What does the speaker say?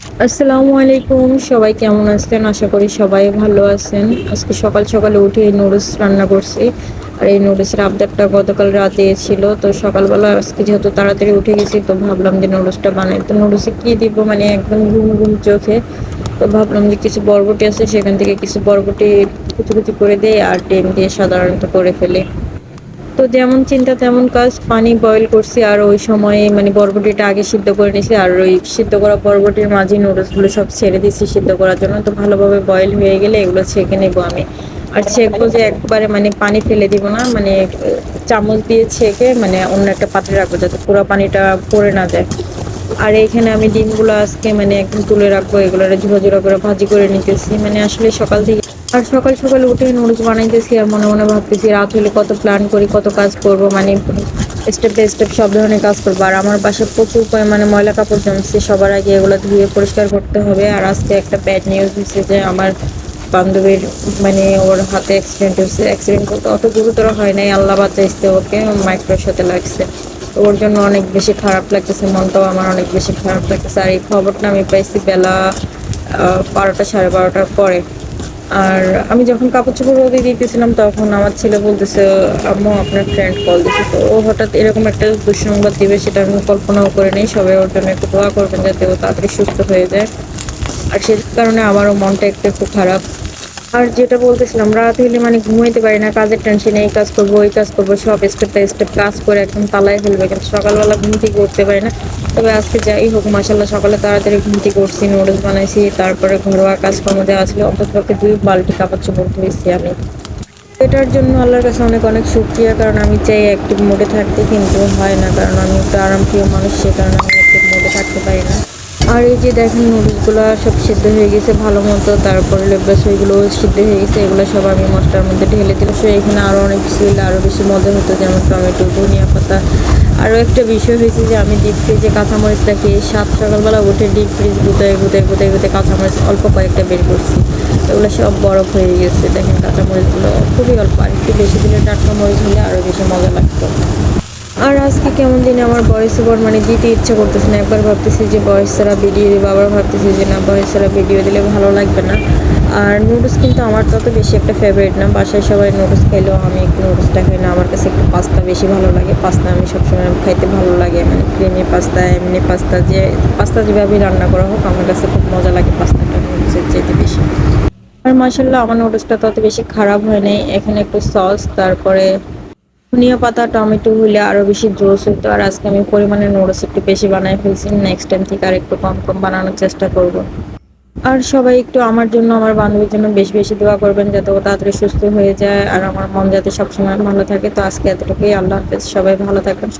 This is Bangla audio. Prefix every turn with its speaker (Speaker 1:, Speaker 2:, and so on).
Speaker 1: আসসালামু আলাইকুম, সবাই কেমন আছেন? আশা করি সবাই ভালো আছেন। আজকে সকাল সকালে উঠে নুডলস রান্না করছি। আর এই নুডলসের আপডেটটা গতকাল রাতে ছিল, তো সকালবেলা আজকে যেহেতু তাড়াতাড়ি উঠে গেছি, তো ভাবলাম যে নুডলসটা বানাই। তো নুডলসে কী দিব? মানে একদম ঘুম ঘুম চোখে। তো ভাবলাম যে কিছু বরবটি আছে, সেখান থেকে কিছু বরবটি কুচি কুচি করে দেয় আর ডিম দিয়ে সাধারণত করে ফেলি। তো যেমন চিন্তা তেমন কাজ, পানি বয়েল করছি আর ওই সময়ে মানে বরবটিটা আগে সিদ্ধ করে নিয়েছি আর ওই সিদ্ধ করা বরবটির মাঝে নুডলসগুলো সব ছেড়ে দিয়েছি সিদ্ধ করার জন্য। তো ভালোভাবে বয়েল হয়ে গেলে এগুলো ছেঁকে নেব আমি। আর ছেঁকবো যে একবারে মানে পানি ফেলে দিব না মানে চামচ দিয়ে ছেঁকে মানে অন্য একটা পাত্রে রাখব যাতে পুরো পানিটা পড়ে না যায়। আর এইখানে আমি ডিমগুলো আজকে মানে একদম তুলে রাখব এগুলো ঝুড়ো ঝুড়ো করে ভাজি করে নিতেছি। মানে আসলে সকাল থেকে আর সকাল সকাল উঠে নুডলস বানাইতেছি আর মনে মনে ভাবতেছি রাত হলে কত প্ল্যান করি, কত কাজ করব মানে স্টেপ বাই স্টেপ সব ধরনের কাজ করব। আর আমার বাসায় প্রচুর পরিমাণে ময়লা কাপড় জমছে, সবার আগে এগুলো ধুয়ে পরিষ্কার করতে হবে। আর আজকে একটা ব্যাড নিউজ হচ্ছে যে আমার বান্ধবীর মানে ওর হাতে অ্যাক্সিডেন্ট হয়েছে অ্যাক্সিডেন্ট করতে অত গুরুতর হয় নাই, আল্লাহ বাঁচাইছে ওকে মাইক্রোর সাথে লাগছে। ওর জন্য অনেক বেশি খারাপ লাগতেছে, মনটাও আমার অনেক বেশি খারাপ লাগতেছে। আর এই খবরটা আমি পাইছি বেলা বারোটা সাড়ে বারোটার পরে। আর আমি যখন কাপড় চোপড় রোদে দিতেছিলাম তখন আমার ছেলে বলতেছে, আম্মু, আপনার ফ্রেন্ড কল দিছে। তো ও হঠাৎ এরকম একটা দুঃসংবাদ দিবে, সেটা আমি কল্পনাও করে নিই। সবাই ওর জন্য একটু দোয়া করবেন যাতে ও তাড়াতাড়ি সুস্থ হয়ে যায়। আর সে কারণে আমারও মনটা একটু একটু খারাপ। আর যেটা বলতেছিলাম, রাত হলে মানে ঘুমাইতে পারি না, কাজের টেনশনে এই কাজ করব, ওই কাজ করব, সব স্টেপ বাই স্টেপ কাজ করে একদম তালায় ফেলবে। কিন্তু সকালবেলা ঘুম থেকে উঠতে পারি না। তবে আজকে যাই হোক মাসাল্লাহ সকালে তাড়াতাড়ি ঘুম থেকে উঠছি নুডলস বানাইছি, তারপরে ঘরোয়া কাজকর্ম দেওয়া ছিল অন্ততপক্ষে দুই বালতি কাপড় চোপড় ধুয়েছি আমি। এটার জন্য আল্লাহর কাছে অনেক অনেক শুক্রিয়া, কারণ আমি চাই অ্যাক্টিভ মোডে থাকতে, কিন্তু হয় না, কারণ আমি একটু আরামপ্রিয় মানুষ, সে কারণে আমি অ্যাক্টিভ মোডে থাকতে পারি না। আর এই যে দেখেন নুডলসগুলো সব সিদ্ধ হয়ে গেছে ভালো মতো, তারপরে লেবরাস ওইগুলো সিদ্ধ হয়ে গেছে, এগুলো সব আমি মশলার মধ্যে ঢেলে দিলাম। সো এখানে আরও অনেক কিছু দিলে আরও বেশি মজা হতো, যেমন টমেটো, ধনিয়া পাতা। আরও একটা বিষয় হয়েছে যে আমি ডিপ ফ্রিজে কাঁচামরিচ রাখি সাত সকালবেলা উঠে ডিপ ফ্রিজ গুতায় গুতায় গুতায় গুতায় কাঁচামরিচ অল্প কয়েকটা বের করছি। এগুলো সব বরফ হয়ে গেছে, দেখেন কাঁচামরিচগুলো খুবই অল্প, আর একটু বেশি দিলে টাটকা মরিচ হলে আরও বেশি মজা লাগতো। আর আজকে কেমন দিনে আমার বয়স ওভার মানে দিতে ইচ্ছা করতেছে না। একবার ভাবতেছি যে বয়স ছাড়া ভিডিও দেবো, আবার ভাবতেছি যে না বয়স ছাড়া ভিডিও দিলে ভালো লাগবে না। আর নুডলস কিন্তু আমার তত বেশি একটা ফেভারিট না। বাসায় সবাই নুডলস খাইলেও আমি একটু নুডলসটা খাই না। আমার কাছে একটু পাস্তা বেশি ভালো লাগে। পাস্তা আমি সবসময় খাইতে ভালো লাগে। মানে ক্রিমি পাস্তা এমনি পাস্তা যে পাস্তা যেভাবে রান্না করা হোক, আমার কাছে খুব মজা লাগে পাস্তাটা নুডলসের চেয়ে বেশি। আর মাসাল্লাহ আমার নুডলসটা তত বেশি খারাপ হয় নাই। এখানে একটু সস তারপরে ধনিয়া পাতা, টমেটো হইলে আরও বেশি জোস হতো আর আজকে আমি পরিমাণে নুডলস একটু বেশি বানাই ফেলছি। নেক্সট টাইম থেকে আর একটু কম কম বানানোর চেষ্টা করব। আর সবাই একটু আমার জন্য, আমার বান্ধবীর জন্য বেশি বেশি দোয়া করবেন যাতে ও তাড়াতাড়ি সুস্থ হয়ে যায়। আর আমার মন যাতে সবসময় ভালো থাকে। তো আজকে এতটুকুই। আল্লাহ হাফেজ। সবাই ভালো থাকবেন।